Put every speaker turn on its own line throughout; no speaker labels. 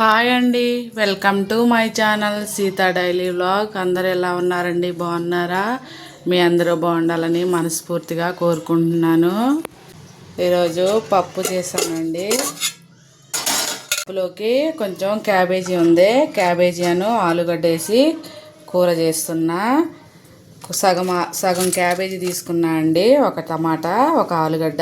Hi అండి. Welcome to my channel Sita daily vlog. అందరు ఎలా ఉన్నారండి? బాగున్నారా? మీ అందరూ బాగుండాలని మనస్ఫూర్తిగా కోరుకుంటున్నాను. ఈరోజు పప్పు చేశానండి. పప్పులోకి కొంచెం క్యాబేజీ ఉంది. క్యాబేజీ అను ఆలుగడ్డ వేసి కూర చేస్తున్నా. సగం సగం క్యాబేజీ తీసుకున్నా అండి. ఒక టమాటా ఒక ఆలుగడ్డ.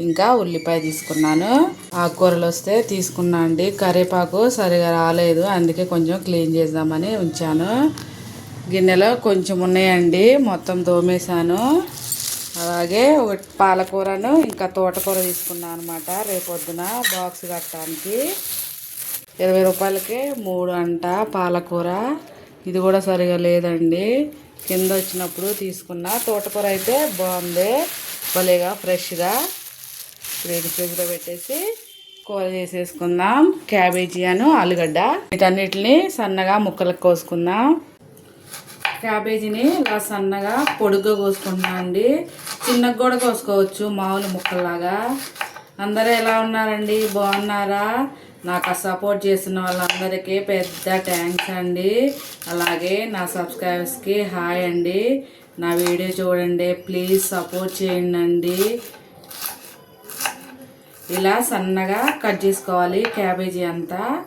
ఇంకా ఉల్లిపాయ తీసుకున్నాను. ఆకుకూరలు వస్తే తీసుకున్నా అండి. కరివేపాకు సరిగా రాలేదు. అందుకే కొంచెం క్లీన్ చేద్దామని ఉంచాను. గిన్నెలో కొంచెం ఉన్నాయండి. మొత్తం దోమేశాను అలాగే పాలకూరను ఇంకా తోటకూర తీసుకున్నాను అనమాట రేపొద్దున బాక్స్ కట్టడానికి. ఇరవై రూపాయలకి మూడు అంట పాలకూర. ఇది కూడా సరిగా లేదండి. కింద వచ్చినప్పుడు తీసుకున్న. తోటకూర అయితే బాగుంది. భలేగా ఫ్రెష్గా. ఇప్పుడు ఇది ఫ్రిడ్జ్లో పెట్టేసి కూర చేసేసుకుందాం. క్యాబేజీ అను ఆలుగడ్డ. వీటన్నిటిని సన్నగా ముక్కలకు కోసుకుందాం. క్యాబేజీని ఇలా సన్నగా పొడుగ్గా కోసుకుంటున్నాం అండి. చిన్నగా కూడా కోసుకోవచ్చు మామూలు ముక్కల్లాగా. అందరూ ఎలా ఉన్నారండి? బాగున్నారా? నాకు సపోర్ట్ చేసిన వాళ్ళందరికీ పెద్ద థ్యాంక్స్ అండి. అలాగే నా సబ్స్క్రైబర్స్కి హాయ్ అండి. నా వీడియో చూడండి ప్లీజ్ సపోర్ట్ చేయండి. ఇలా సన్నగా కట్ చేసుకోవాలి క్యాబేజీ అంతా.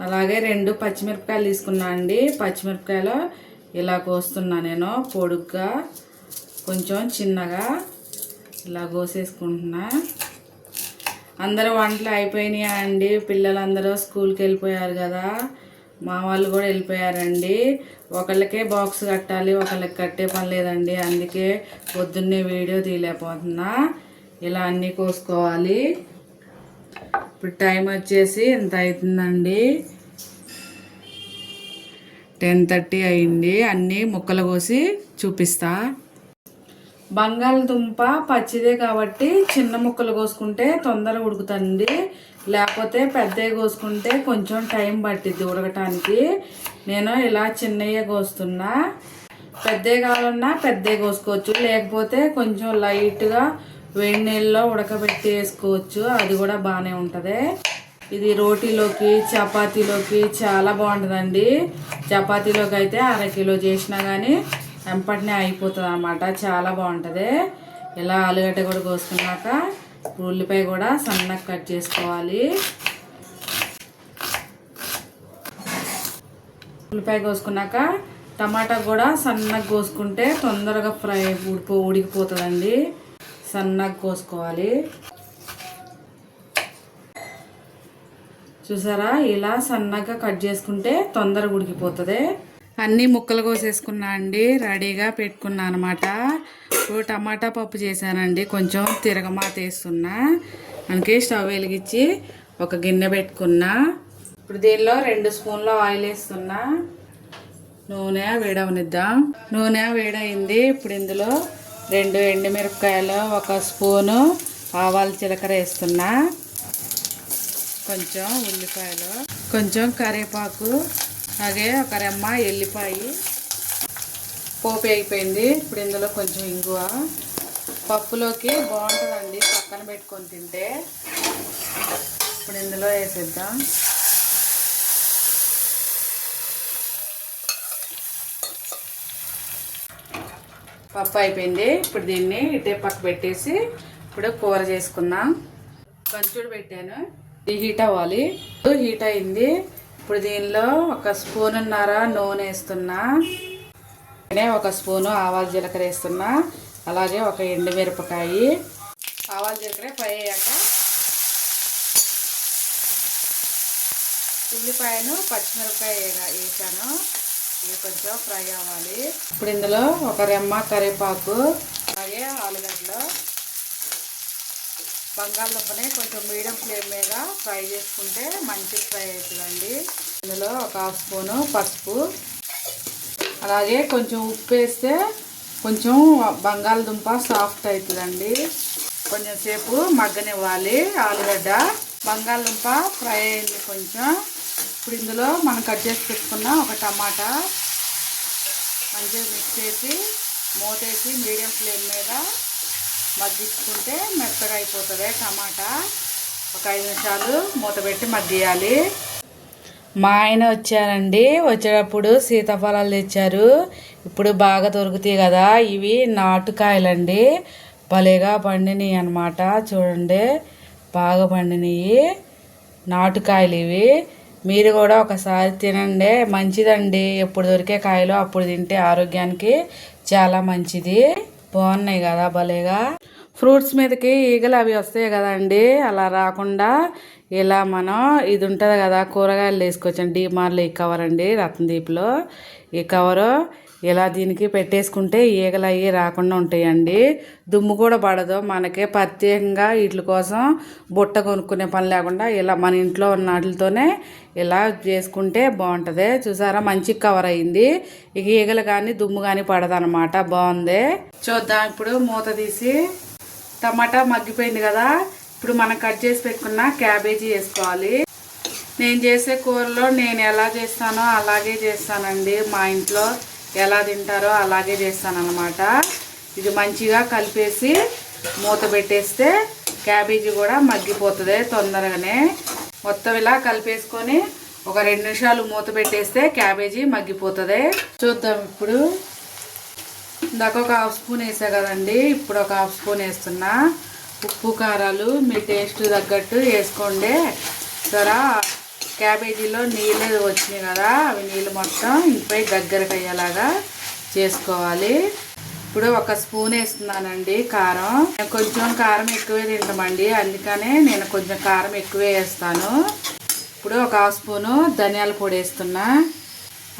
అలాగే రెండు పచ్చిమిరపకాయలు తీసుకున్నా అండి. పచ్చిమిరపకాయలు ఇలా కోస్తున్నా నేను పొడుగ్గా కొంచెం చిన్నగా ఇలా కోసేసుకుంటున్నా. అందరూ వంటలు అయిపోయినాయా అండి? పిల్లలందరూ స్కూల్కి వెళ్ళిపోయారు కదా. మా వాళ్ళు కూడా వెళ్ళిపోయారండి. ఒకళ్ళకే బాక్స్ కట్టాలి ఒకళ్ళకి కట్టే పని లేదండి. అందుకే పొద్దున్నే వీడియో తీయలేకపోతున్నా. ఇలా అన్నీ కోసుకోవాలి. ఇప్పుడు టైం వచ్చేసి ఎంత అవుతుందండి టెన్ థర్టీ అయింది. అన్నీ ముక్కలు కోసి చూపిస్తా. బంగాళదుంప పచ్చిదే కాబట్టి చిన్న ముక్కలు కోసుకుంటే తొందరగా ఉడుకుతుంది లేకపోతే పెద్దవి కోసుకుంటే కొంచెం టైం పట్టిద్ది ఉడకటానికి. నేను ఇలా చిన్నయ్యే కోస్తున్నా. పెద్దవి కావాలన్నా పెద్దవి కోసుకోవచ్చు. లేకపోతే కొంచెం లైట్గా వేడి నీళ్ళలో ఉడకబెట్టి వేసుకోవచ్చు అది కూడా బాగానే ఉంటుంది. ఇది రోటీలోకి చపాతీలోకి చాలా బాగుంటుందండి. చపాతీలోకి అయితే అర కిలో చేసినా కానీ వెంపటినే అయిపోతుంది అన్నమాట చాలా బాగుంటుంది. ఇలా ఆలుగడ్డ కూడా కోసుకున్నాక ఇప్పుడు ఉల్లిపాయ కూడా సన్నగా కట్ చేసుకోవాలి. ఉల్లిపాయ కోసుకున్నాక టమాటా కూడా సన్నగా కోసుకుంటే తొందరగా ఫ్రై ఉడిపో ఉడికిపోతుందండి సన్నగా కోసుకోవాలి. చూసారా? ఇలా సన్నగా కట్ చేసుకుంటే తొందరగా ఉడికిపోతుంది. అన్నీ ముక్కలు కోసేసుకున్నా అండి. రెడీగా పెట్టుకున్నా అనమాట టమాటా పప్పు చేశానండి. కొంచెం తిరగమాత వేస్తున్నా. అందుకే స్టవ్ వెలిగించి ఒక గిన్నె పెట్టుకున్నా. ఇప్పుడు దీనిలో రెండు స్పూన్ల ఆయిల్ వేస్తున్నా. నూనె వేడవనిద్దాం. నూనె వేడైంది ఇప్పుడు ఇందులో రెండు ఎండుమిరపకాయలు ఒక స్పూను ఆవాల జీలకర్ర వేస్తున్నా. కొంచెం ఉల్లిపాయలు కొంచెం కరివేపాకు అలాగే ఒక రెమ్మ ఎల్లిపాయ. పోపు అయిపోయింది ఇప్పుడు ఇందులో కొంచెం ఇంగువ. పప్పులోకి బాగుంటుందండి. పక్కన పెట్టుకొని తింటే. ఇప్పుడు ఇందులో వేసేద్దాం. పప్పు అయిపోయింది. ఇప్పుడు దీన్ని ఇటే పక్క పెట్టేసి ఇప్పుడు కూర చేసుకుందాం. కంచుడు పెట్టాను. ఇది హీట్ అవ్వాలి. హీట్ అయింది. ఇప్పుడు దీనిలో ఒక స్పూన్నర నూనె వేస్తున్నా. ఒక స్పూను ఆవాల జీలకర్ర వేస్తున్నా. అలాగే ఒక ఎండుమిరపకాయి ఆవాల జీలకర్ర ఫ్రై అయ్యాక ఉల్లిపాయను పచ్చిమిరపకాయ వేసాను. ఇవి కొంచెం ఫ్రై అవ్వాలి. ఇప్పుడు ఇందులో ఒక రెమ్మ కరివేపాకు అలాగే ఆలుగడ్డలు. బంగాళదుంపని కొంచెం మీడియం ఫ్లేమ్ మీద ఫ్రై చేసుకుంటే మంచి ఫ్రై అవుతుందండి. ఇందులో ఒక హాఫ్ స్పూను పసుపు. అలాగే కొంచెం ఉప్పు వేస్తే కొంచెం బంగాళదుంప సాఫ్ట్ అవుతుందండి. కొంచెం సేపు మగ్గనివ్వాలి ఆలుగడ్డ. బంగాళదుంప ఫ్రై అయింది కొంచెం. ఇప్పుడు ఇందులో మనం కట్ చేసి పెట్టుకున్న ఒక టమాటా మంచిగా మిక్స్ చేసి మూతేసి మీడియం ఫ్లేమ్ మీద మగ్గించుకుంటే మెత్తగా అయిపోతుంది టమాటా. ఒక ఐదు నిమిషాలు మూత పెట్టి మగ్గియాలి. మా ఆయన వచ్చారండి. వచ్చేటప్పుడు సీతాఫలాలు తెచ్చారు. ఇప్పుడు బాగా దొరుకుతాయి కదా ఇవి నాటుకాయలండి. భలేగా పండినాయి అన్నమాట. చూడండి బాగా పండినాయి నాటుకాయలు ఇవి. మీరు కూడా ఒకసారి తినండి. మంచిదండి. ఎప్పుడు దొరికే కాయలు అప్పుడు తింటే ఆరోగ్యానికి చాలా మంచిది. బాగున్నాయి కదా భలేగా. ఫ్రూట్స్ మీదకి ఈగలు అవి వస్తాయి కదండి. అలా రాకుండా ఇలా మనం ఇది ఉంటుంది కదా కూరగాయలు వేసుకోవచ్చండి డీమార్లో ఈ కవర్ అండి రత్నదీప్లో. ఈ కవరు ఇలా దీనికి పెట్టేసుకుంటే ఈగలు అవి రాకుండా ఉంటాయండి. దుమ్ము కూడా పడదు. మనకే ప్రత్యేకంగా వీటి కోసం బుట్ట కొనుక్కునే పని లేకుండా ఇలా మన ఇంట్లో ఉన్న వాటితోనే ఇలా చేసుకుంటే బాగుంటుంది. చూసారా? మంచి కవర్ అయింది. ఇక ఈగలు కానీ దుమ్ము కానీ పడదనమాట బాగుంది. చూద్దాం. ఇప్పుడు మూత తీసి టమాటా మగ్గిపోయింది కదా. ఇప్పుడు మనం కట్ చేసి పెట్టుకున్న క్యాబేజీ వేసుకోవాలి. నేను చేసే కూరలో నేను ఎలా చేస్తానో అలాగే చేస్తానండి మా ఇంట్లో. ఎలా తింటారో అలాగే చేస్తానన్నమాట. ఇది మంచిగా కలిపేసి మూత పెట్టేస్తే క్యాబేజీ కూడా మగ్గిపోతుంది తొందరగానే. మొత్తం ఇలా కలిపేసుకొని ఒక రెండు నిమిషాలు మూత పెట్టేస్తే క్యాబేజీ మగ్గిపోతుంది. చూద్దాం ఇప్పుడు. ఇందాక ఒక హాఫ్ స్పూన్ వేసా కదండి ఇప్పుడు ఒక హాఫ్ స్పూన్ వేస్తున్నా. ఉప్పు కారాలు మీ టేస్ట్ తగ్గట్టు వేసుకోండి. సరే? క్యాబేజీలో నీళ్ళు వచ్చినాయి కదా అవి నీళ్ళు మొత్తం ఇంపై దగ్గరకు అయ్యేలాగా చేసుకోవాలి. ఇప్పుడు ఒక స్పూన్ వేస్తున్నానండి కారం. నేను కొంచెం కారం ఎక్కువే తింటామండి అందుకనే నేను కొంచెం కారం ఎక్కువే వేస్తాను. ఇప్పుడు ఒక హాఫ్ స్పూను ధనియాల పొడి వేస్తున్నా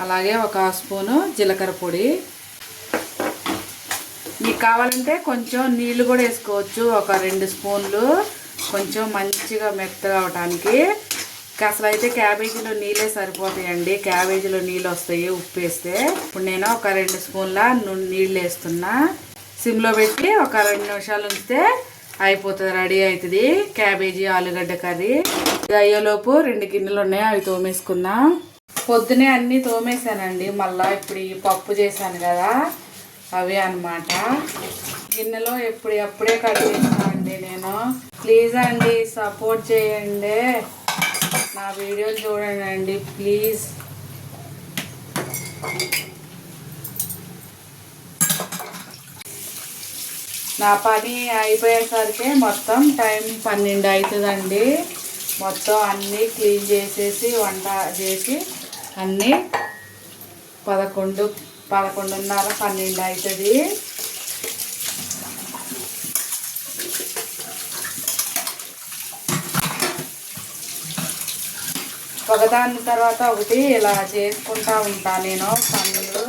అలాగే ఒక హాఫ్ స్పూను జీలకర్ర పొడి. మీకు కావాలంటే కొంచెం నీళ్ళు కూడా వేసుకోవచ్చు ఒక రెండు స్పూన్లు. కొంచెం మంచిగా మెత్తగా అవడానికి అసలు అయితే క్యాబేజీలో నీళ్ళే సరిపోతాయండి. క్యాబేజీలో నీళ్ళు వస్తాయి ఉప్పు వేస్తే ఇప్పుడు నేను ఒక రెండు స్పూన్ల నీళ్ళు వేస్తున్నా. సిమ్లో పెట్టి ఒక రెండు నిమిషాలు ఉంచితే అయిపోతుంది రెడీ అవుతుంది. క్యాబేజీ ఆలుగడ్డ కర్రీ. ఇది అయ్యేలోపు రెండు గిన్నెలు ఉన్నాయి అవి తోమేసుకుందాం పొద్దునే అన్నీ తోమేశానండి. మళ్ళీ ఇప్పుడు ఈ పప్పు చేశాను కదా అవి అనమాట గిన్నెలో ఎప్పుడు ఎప్పుడే కడిగేస్తానండి నేను. ప్లీజ్ అండి సపోర్ట్ చేయండి. నా వీడియోలు చూడండి ప్లీజ్. నా పని అయిపోయేసరికి మొత్తం టైం పన్నెండు అవుతుందండి. మొత్తం అన్నీ క్లీన్ చేసేసి వంట చేసి అన్నీ పదకొండు పదకొండున్నర పన్నెండు అవుతుంది. ఒకదాని తర్వాత ఒకటి ఇలా చేసుకుంటా ఉంటా నేను. పనులు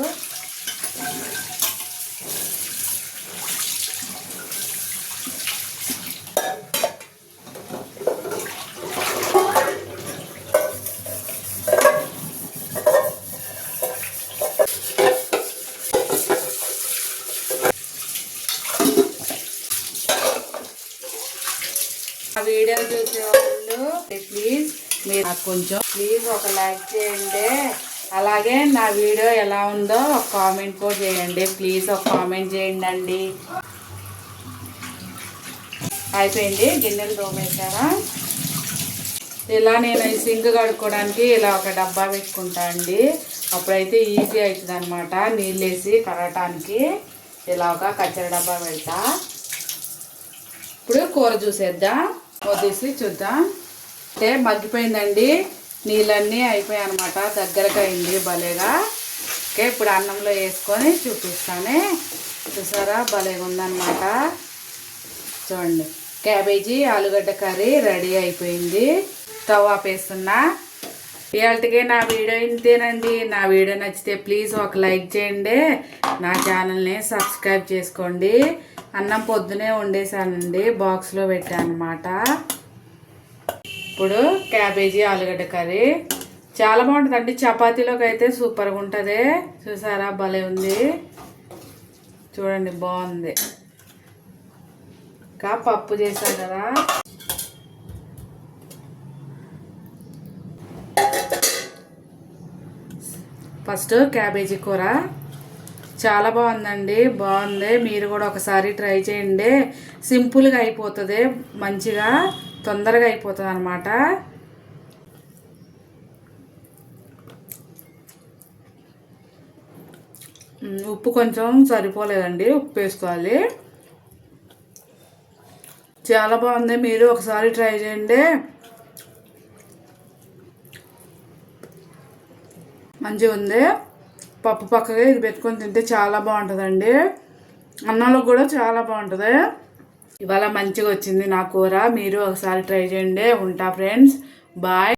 వీడియో చూసేవాళ్ళు ప్లీజ్ మీరు నాకు కొంచెం. ప్లీజ్ ఒక లైక్ చేయండి. అలాగే నా వీడియో ఎలా ఉందో ఒక కామెంట్ కూడా చేయండి. ప్లీజ్ ఒక కామెంట్ చేయండి అండి అయిపోయింది. గిన్నెలు తోమేసారా ఇలా నేను ఈ సింక్ కడుక్కోవడానికి ఇలా ఒక డబ్బా పెట్టుకుంటా అండి. అప్పుడైతే ఈజీ అవుతుంది అనమాట నీళ్ళు వేసి కడగటానికి ఇలా ఒక కచ్చర డబ్బా పెడతా. ఇప్పుడు కూర చూసేద్దాం. వదిలేసి చూద్దాం. అంటే మగ్గిపోయిందండి. నీళ్ళన్నీ అయిపోయాయి అనమాట దగ్గరకు అయింది భలేగా. ఓకే ఇప్పుడు అన్నంలో వేసుకొని చూపిస్తానే. చూసారా? భలేగా ఉందన్నమాట. చూడండి. క్యాబేజీ ఆలుగడ్డ కర్రీ రెడీ అయిపోయింది. స్టవ్ ఆపేస్తున్నా. ఇవాళకి నా వీడియో ఇంతేనండి. నా వీడియో నచ్చితే ప్లీజ్ ఒక లైక్ చేయండి. నా ఛానల్ని సబ్స్క్రైబ్ చేసుకోండి. అన్నం పొద్దునే వండేసానండి బాక్స్లో పెట్టాను అనమాట ఇప్పుడు క్యాబేజీ ఆలుగడ్డ కర్రీ. చాలా బాగుంటుందండి. చపాతీలోకి అయితే సూపర్గా ఉంటుంది చూసారా? భలే ఉంది. చూడండి బాగుంది. ఇంకా పప్పు చేశాను కదా. ఫస్ట్ క్యాబేజీ కూర. చాలా బాగుందండి. బాగుంది. మీరు కూడా ఒకసారి ట్రై చేయండి. సింపుల్గా అయిపోతుంది. మంచిగా. తొందరగా అయిపోతుంది అనమాట ఉప్పు కొంచెం సరిపోలేదండి ఉప్పు వేసుకోవాలి. చాలా బాగుంది మీరు ఒకసారి ట్రై చేయండి. మంచిగా ఉంది. పప్పు పక్కగా ఇది పెట్టుకొని తింటే చాలా బాగుంటుందండి. అన్నంలో కూడా చాలా బాగుంటుంది. ఇవాళ మంచిగా వచ్చింది నా కూర. మీరు ఒకసారి ట్రై చేయండి. ఉంటా ఫ్రెండ్స్. బాయ్.